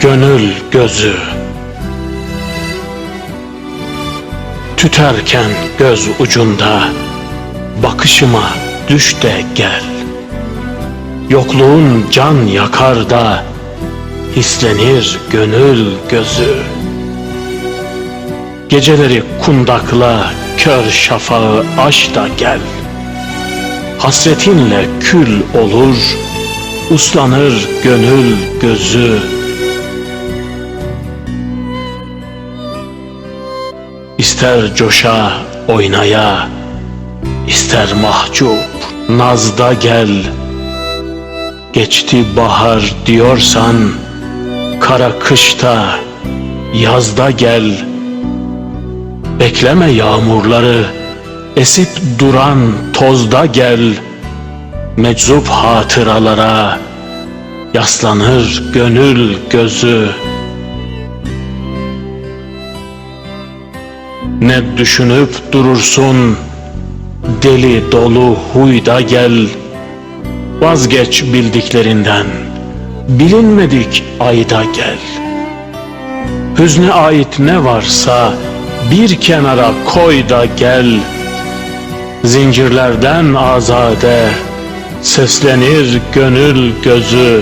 Gönül gözü. Tüterken göz ucunda Bakışıma düş de gel. Yokluğun can yakar da Hislenir gönül gözü. Geceleri kundakla Kör şafağı aç da gel Hasretinle kül olur Uslanır gönül gözü. İster coşa oynaya ister mahcup nazda gel. Geçti bahar diyorsan Kara kışta yazda gel. Bekleme yağmurları Esip duran tozda gel Meczup hatıralara Yaslanır gönül gözü. Ne düşünüp durursun Deli dolu huyda gel. Vazgeç bildiklerinden Bilinmedik ayda gel. Hüzne ait ne varsa Bir kenara koy da gel Zincirlerden azade Seslenir gönül gözü.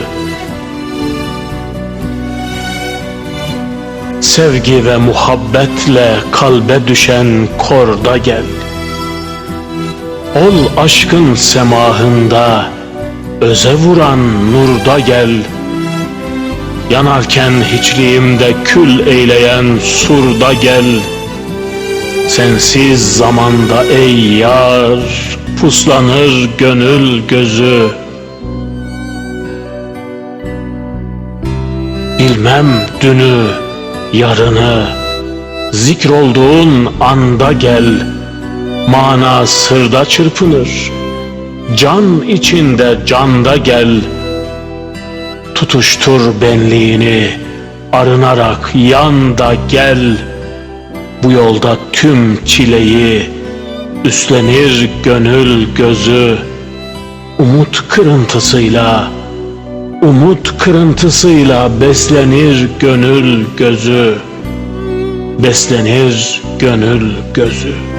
Sevgi ve muhabbetle kalbe düşen korda gel. Ol aşkın semahında Öze vuran nurda gel. Yanarken hiçliğimde kül eyleyen surda gel Sensiz zamanda ey yar Puslanır gönül gözü. Bilmem dünü yarını Zikrolduğun anda gel. Mana sırda çırpınır Can içinde canda gel. Tutuştur benliğini Arınarak yanda gel Bu yolda tüm çileyi Üstlenir gönül gözü. Umut kırıntısıyla Umut kırıntısıyla beslenir gönül gözü. Beslenir gönül gözü